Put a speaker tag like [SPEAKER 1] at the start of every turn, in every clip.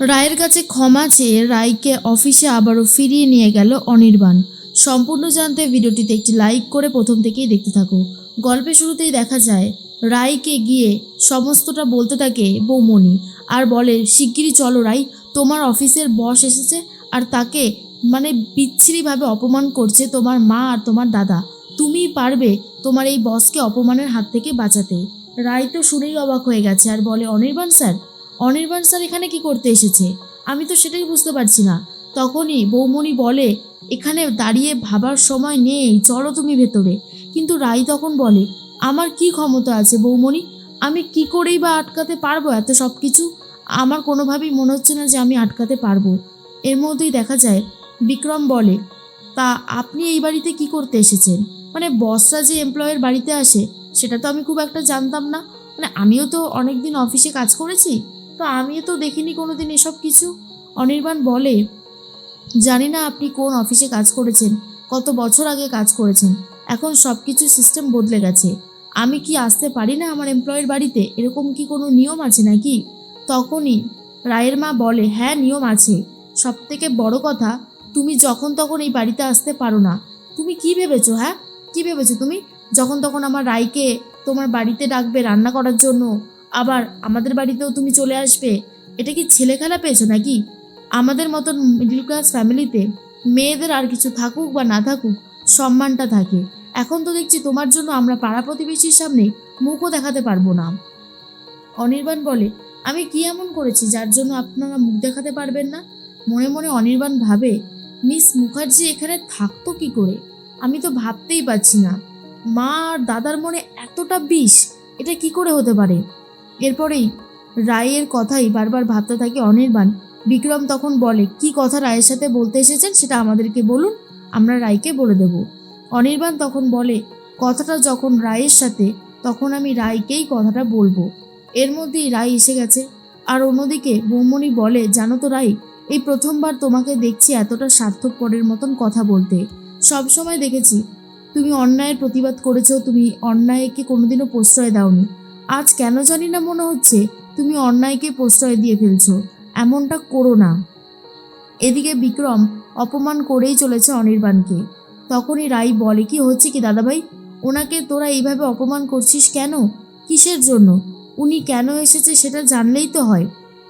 [SPEAKER 1] রায়ের কাছে ক্ষমা চেয়ে রায়কে অফিসে আবারও ফিরিয়ে নিয়ে গেল অনির্বাণ। সম্পূর্ণ জানতে ভিডিওটিতে একটি লাইক করে প্রথম থেকেই দেখতে থাকো। গল্পের শুরুতেই দেখা যায়, রায়কে গিয়ে সমস্তটা বলতে থাকে বৌমণি আর বলে, শিগগিরই চলো রাই তোমার অফিসের বস এসেছে আর তাকে মানে বিচ্ছিরিভাবে অপমান করছে তোমার মা আর তোমার দাদা। তুমিই পারবে তোমার এই বসকে অপমানের হাত থেকে বাঁচাতে। রায় তো শুনেই অবাক হয়ে গেছে আর বলে, অনির্বাণ স্যার অনির্বাণ স্যার এখানে কি করতে এসেছে? আমি তো সেটাই বুঝতে পারছি না। তখনই বৌমণি বলে, এখানে দাঁড়িয়ে ভাবার সময় নেই, চলো তুমি ভেতরে। কিন্তু রাই তখন বলে, আমার কি ক্ষমতা আছে বৌমণি? আমি কি করেই বা আটকাতে পারব এত সব কিছু আমার কোনোভাবেই মনে হচ্ছে না যে আমি আটকাতে পারব। এর মধ্যেই দেখা যায়, বিক্রম বলে, তা আপনি এই বাড়িতে কি করতে এসেছেন? মানে বসরা যে এমপ্লয়ের বাড়িতে আসে, সেটা তো আমি খুব একটা জানতাম না। মানে আমিও তো অনেক দিন অফিসে কাজ করেছি। তো আমিও তো দেখিনি কোনো দিন এসব কিছু। অনির্বাণ বলে, জানি না আপনি কোন অফিসে কাজ করেছেন, কত বছর আগে কাজ করেছেন, এখন সব কিছু সিস্টেম বদলে গেছে। আমি কি আসতে পারি না আমার এমপ্লয়ের বাড়িতে? এরকম কি কোনো নিয়ম আছে নাকি? তখনই রায়ের মা বলে হ্যাঁ নিয়ম আছে। সব থেকে বড় কথা, তুমি যখন তখন এই বাড়িতে আসতে পারো না। তুমি কি ভেবেছো হ্যাঁ? কি ভেবেছো তুমি? যখন তখন আমার রায়কে তোমার বাড়িতে ডাকবে রান্না করার জন্য আবার আমাদের বাড়িতেও তুমি চলে আসবে? এটা কি ছেলে খেলা পেয়েছ নাকি? আমাদের মতন মিডল ক্লাস ফ্যামিলিতে মেয়েদের আর কিছু থাকুক বা না থাকুক, সম্মানটা থাকে। এখন তো দেখছি তোমার জন্য আমরা পাড়া প্রতিবেশীর সামনে মুখও দেখাতে পারব না। অনির্বাণ বলে, আমি কি এমন করেছি যার জন্য আপনারা মুখ দেখাতে পারবেন না? মনে মনে অনির্বাণ ভাবে, মিস মুখার্জি এখানে থাকতো কি করে? আমি তো ভাবতেই পারছি না। মা আর দাদার মনে এতটা বিষ, এটা কি করে হতে পারে? এরপরেই রায়ের কথাই বারবার ভাবতে থাকে অনির্বাণ। বিক্রম তখন বলে, কি কথা রায়ের সাথে বলতে এসেছেন সেটা আমাদেরকে বলুন, আমরা রায়কে বলে দেব। অনির্বাণ তখন বলে, কথাটা যখন রায়ের সাথে, তখন আমি রায়কেই কথাটা বলব। এর মধ্যেই রায় এসে গেছে। আর অন্যদিকে বৌমণি বলে, জানো তো রায়, এই প্রথমবার তোমাকে দেখছি এতটা স্বার্থপরের মতন কথা বলতে। সব সময় দেখেছি, তুমি অন্যায়ের প্রতিবাদ করেছ, তুমি অন্যায়কে কোনোদিনও প্রশ্রয় দাওনি। আজ কেন জানি না মনে হচ্ছে তুমি অন্যায়কে প্রশ্রয় দিয়ে ফেলছো, এমনটা করো না। এদিকে বিক্রম অপমান করেই চলেছে অনির্বাণকে। তখনই রাই বলে, কি হচ্ছে কি দাদাভাই? ওনাকে তোরা এইভাবে অপমান করছিস কেন? কিসের জন্য? উনি কেন এসেছে সেটা জানলেই তো হয়।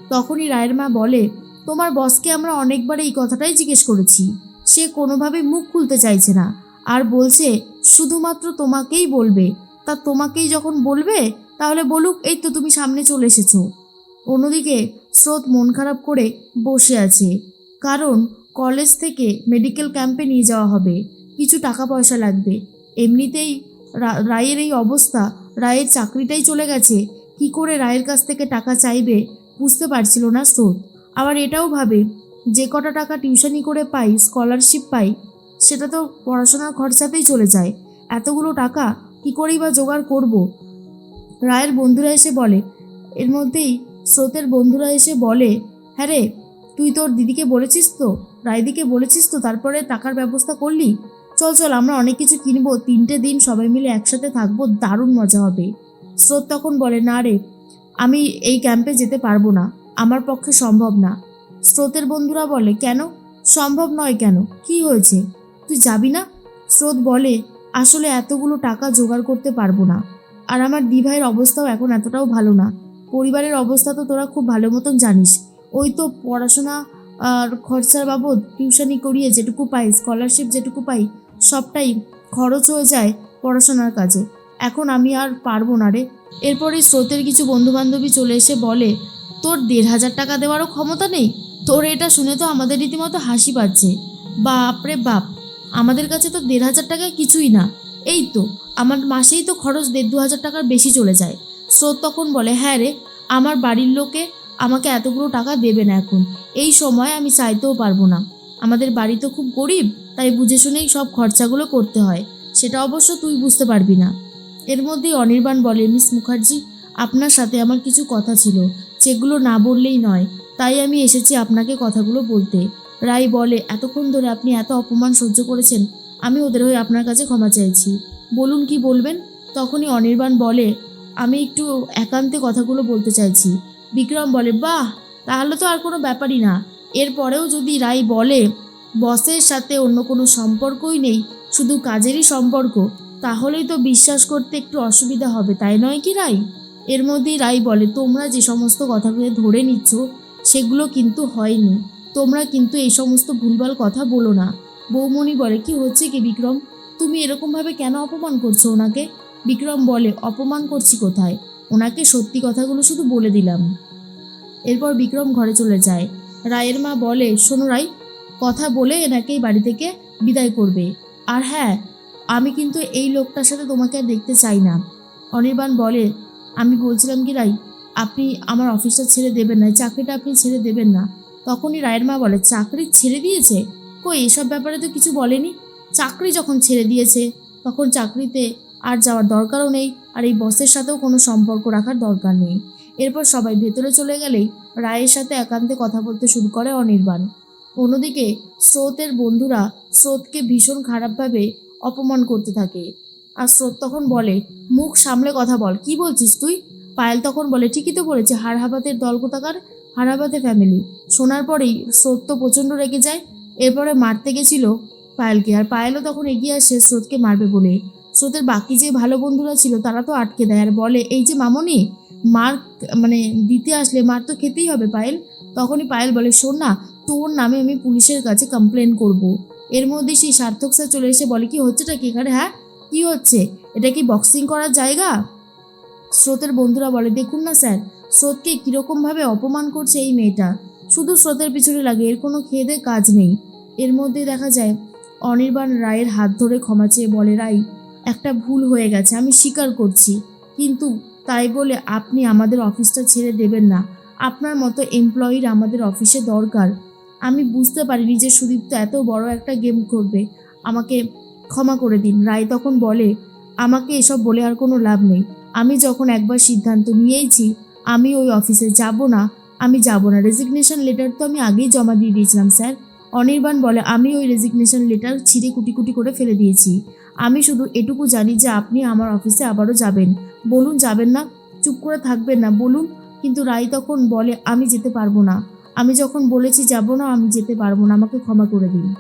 [SPEAKER 1] তখনই রায়ের মা বলে, তোমার বসকে আমরা অনেকবার এই কথাটাই জিজ্ঞেস করেছি। সে কোনোভাবে মুখ খুলতে চাইছে না। আর বলছে, শুধুমাত্র তোমাকেই বলবে। তা তোমাকেই যখন বলবে তাহলে বলুক, এই তো তুমি সামনে চলে এসেছ। অন্যদিকে স্রোত মন খারাপ করে বসে আছে। কারণ কলেজ থেকে মেডিকেল ক্যাম্পে নিয়ে যাওয়া হবে। কিছু টাকা পয়সা লাগবে। এমনিতেই রায়ের এই অবস্থা, রায়ের চাকরিটাই চলে গেছে। কি করে রায়ের কাছ থেকে টাকা চাইবে, বুঝতে পারছিল না স্রোত। আবার এটাও ভাবে, যে কটা টাকা টিউশনি করে পাই, স্কলারশিপ পাই, সেটা তো পড়াশোনার খরচাতেই চলে যায়। এতগুলো টাকা কি করেই বা জোগাড় করব? রায়ের বন্ধুরা এসে বলে, এর মধ্যেই স্রোতের বন্ধুরা এসে বলে হ্যাঁ রে, তুই তোর দিদিকে বলেছিস তো? রায়দিকে বলেছিস তো? তারপরে টাকার ব্যবস্থা করলি? চল চল, আমরা অনেক কিছু কিনবো, তিনটে দিন সবাই মিলে একসাথে থাকব, দারুণ মজা হবে। স্রোত তখন বলে, না রে, আমি এই ক্যাম্পে যেতে পারব না, আমার পক্ষে সম্ভব না। স্রোতের বন্ধুরা বলে, কেন? সম্ভব নয় কেন? কি হয়েছে? তুই যাবি না? স্রোত বলে, আসলে এতগুলো টাকা জোগাড় করতে পারব না। আর আমার দিভাইয়ের অবস্থাও এখন এতটাও ভালো না। পরিবারের অবস্থা তো তোরা খুব ভালো মতন জানিস। ওই তো পড়াশোনা আর খরচার বাবদ টিউশনি করিয়ে যেটুকু পাই স্কলারশিপ যেটুকু পাই, সবটাই খরচ হয়ে যায় পড়াশোনার কাজে। এখন আমি আর পারব না রে। এরপরে স্রোতের কিছু বন্ধুবান্ধবী চলে এসে বলে, তোর দেড় হাজার টাকা দেওয়ারও ক্ষমতা নেই? তোর এটা শুনে তো আমাদের রীতিমতো হাসি পাচ্ছে। বাপ রে বাপ! আমাদের কাছে তো দেড় হাজার টাকা কিছুই না। এই তো, আমার মাসেই তো খরচ দেড় দু হাজার টাকার বেশি চলে যায়। স্রোত তখন বলে হ্যাঁ রে, আমার বাড়ির লোকে আমাকে এতগুলো টাকা দেবে না এখন। এই সময় আমি চাইতেও পারব না। আমাদের বাড়ি তো খুব গরিব, তাই বুঝে শুনেই সব খরচাগুলো করতে হয়। সেটা অবশ্য তুই বুঝতে পারবি না। এর মধ্যেই অনির্বাণ বলে, মিস মুখার্জি, আপনার সাথে আমার কিছু কথা ছিল, যেগুলো না বললেই নয়। তাই আমি এসেছি আপনাকে কথাগুলো বলতে। রাই বলে, এতক্ষণ ধরে আপনি এত অপমান সহ্য করেছেন আমি ওদের হয়ে আপনার কাছে ক্ষমা চাইছি। বলুন কি বলবেন? তখনই অনির্বাণ বলে, আমি একটু একান্তে কথাগুলো বলতে চাইছি। বিক্রম বলে, বাহ, তাহলে তো আর কোনো ব্যাপারই না। এরপরেও যদি রাই বলে, বসের সাথে অন্য কোনো সম্পর্কই নেই, শুধু কাজেরই সম্পর্ক, তাহলেই তো বিশ্বাস করতে একটু অসুবিধা হবে, তাই নয় কি রাই এর মধ্যেই রাই বলে, তোমরা যে সমস্ত কথাগুলো ধরে নিচ্ছ, সেগুলো কিন্তু হয়নি। তোমরা কিন্তু এই সমস্ত ভুলভাল কথা বলো না। বৌমণি বলে, কি হচ্ছে কি বিক্রম? তুমি এরকমভাবে কেন অপমান করছ ওনাকে? বিক্রম বলে, অপমান করছি কোথায়? ওনাকে সত্যি কথাগুলো শুধু বলে দিলাম। এরপর বিক্রম ঘরে চলে যায়। রায়ের মা বলে, শোনো রাই কথা বলে এনাকেই বাড়ি থেকে বিদায় করবে। আর হ্যাঁ আমি কিন্তু এই লোকটার সাথে তোমাকে আর দেখতে চাই না। অনির্বাণ বলে, আমি বলছিলাম কি রাই আপনি আমার অফিসটা ছেড়ে দেবেন না চাকরিটা আপনি ছেড়ে দেবেন না। তখনই রায়ের মা বলে, চাকরি ছেড়ে দিয়েছে? কই, এসব ব্যাপারে তো কিছু বলেনি। চাকরি যখন ছেড়ে দিয়েছে, তখন চাকরিতে আর যাওয়ার দরকারও নেই, আর এই বসের সাথেও কোনো সম্পর্ক রাখার দরকার নেই। এরপর সবাই ভেতরে চলে গেলেই রায়ের সাথে একান্তে কথা বলতে শুরু করে অনির্বাণ। অন্যদিকে স্রোতের বন্ধুরা স্রোতকে ভীষণ খারাপভাবে অপমান করতে থাকে। আর স্রোত তখন বলে, মুখ সামলে কথা বল, কি বলছিস তুই? পায়েল তখন বলে, ঠিকই তো বলেছে হারহাবাতের দল কোথাকার? হারাবাতে ফ্যামিলি শোনার পরেই স্রোত তো প্রচণ্ড রেগে যায় এরপরে মারতে গেছিল পায়েলকে। আর পায়েলও তখন এগিয়ে আসে স্রোতকে মারবে বলে। স্রোতের বাকি যে ভালো বন্ধুরা ছিল, তারা তো আটকে দেয়। আর বলে, এই যে মামনি মার মানে দিতে আসলে মার তো খেতেই হবে পায়েল। তখনই পায়েল বলে, শোন না, তোর নামে আমি পুলিশের কাছে কমপ্লেন করব। এর মধ্যে সেই সার্থক স্যার চলে এসে বলে, কি হচ্ছেটা কি এখানে? হ্যাঁ কি হচ্ছে? এটা কি বক্সিং করার জায়গা? স্রোতের বন্ধুরা বলে, দেখুন না স্যার স্রোতকে কীরকমভাবে অপমান করছে এই মেয়েটা। শুধু স্রোতের পিছনে লাগে, এর কোনো খেদে কাজ নেই। এর মধ্যে দেখা যায়, অনির্বাণ রায়ের হাত ধরে ক্ষমা চেয়ে বলে রাই একটা ভুল হয়ে গেছে, আমি স্বীকার করছি। কিন্তু তাই বলে আপনি আমাদের অফিসটা ছেড়ে দেবেন না। আপনার মতো এমপ্লয়ির আমাদের অফিসে দরকার। আমি বুঝতে পারিনি যে সুদীপ্ত এত বড় একটা গেম করবে। আমাকে ক্ষমা করে দিন। রায় তখন বলে, আমাকে এসব বলে আর কোনো লাভ নেই। আমি যখন একবার সিদ্ধান্ত নিয়েইছি, আমি ওই অফিসে যাব না। আমি যাব না। রেজিগনেশন লেটার তো আমি আগেই জমা দিয়ে দিয়েছিলাম, স্যার। অনির্বাণ বলে, আমি ওই রেজিগনেশন লেটার ছিঁড়ে কুটি কুটি করে ফেলে দিয়েছি। আমি শুধু এটুকু জানি যে আপনি আমার অফিসে আবারও যাবেন। বলুন, যাবেন না? চুপ করে থাকবেন না, বলুন। কিন্তু রাই তখন বলে, আমি যেতে পারব না। আমি যখন বলেছি যাব না, আমি যেতে পারব না, আমাকে ক্ষমা করে দিন।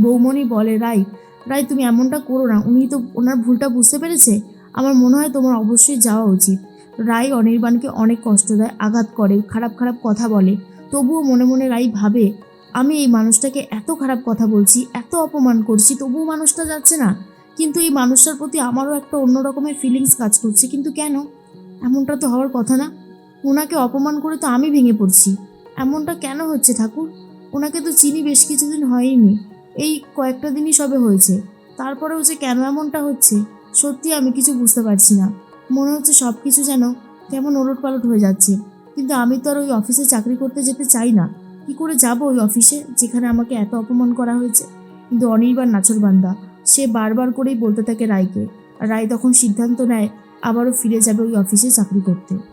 [SPEAKER 1] বৌমণি বলে, রাই রাই, তুমি এমনটা করো না। উনি তো ওনার ভুলটা বুঝতে পেরেছে। আমার মনে হয় তোমার অবশ্যই যাওয়া উচিত। রাই অনির্বাণকে অনেক কষ্ট দেয়, আঘাত করে, খারাপ খারাপ কথা বলে। তবুও মনে মনে রাই ভাবে, আমি এই মানুষটাকে এত খারাপ কথা বলছি, এত অপমান করছি, তবুও মানুষটা যাচ্ছে না। কিন্তু এই মানুষটার প্রতি আমারও একটা অন্য রকমের ফিলিংস কাজ করছে, কিন্তু কেন? এমনটা তো হওয়ার কথা না। ওনাকে অপমান করে তো আমি ভেঙে পড়ছি। এমনটা কেন হচ্ছে ঠাকুর? ওনাকে তো চিনি বেশ কিছুদিন হয়নি। এই কয়েকটা দিনই সবে হয়েছে। তারপরেও যে কেন এমনটা হচ্ছে, সত্যি আমি কিছু বুঝতে পারছি না। মনে হচ্ছে সব কিছু যেন কেমন ওলট পালট হয়ে যাচ্ছে। কিন্তু আমি তো আর ওই অফিসে চাকরি করতে যেতে চাই না। কি করে যাব ওই অফিসে যেখানে আমাকে এত অপমান করা হয়েছে? কিন্তু অনির্বাণ নাচরবান্দা সে বারবার করেই বলতে থাকে রায়কে। রায় তখন সিদ্ধান্ত নেয়, আবারও ফিরে যাবে ওই অফিসে চাকরি করতে।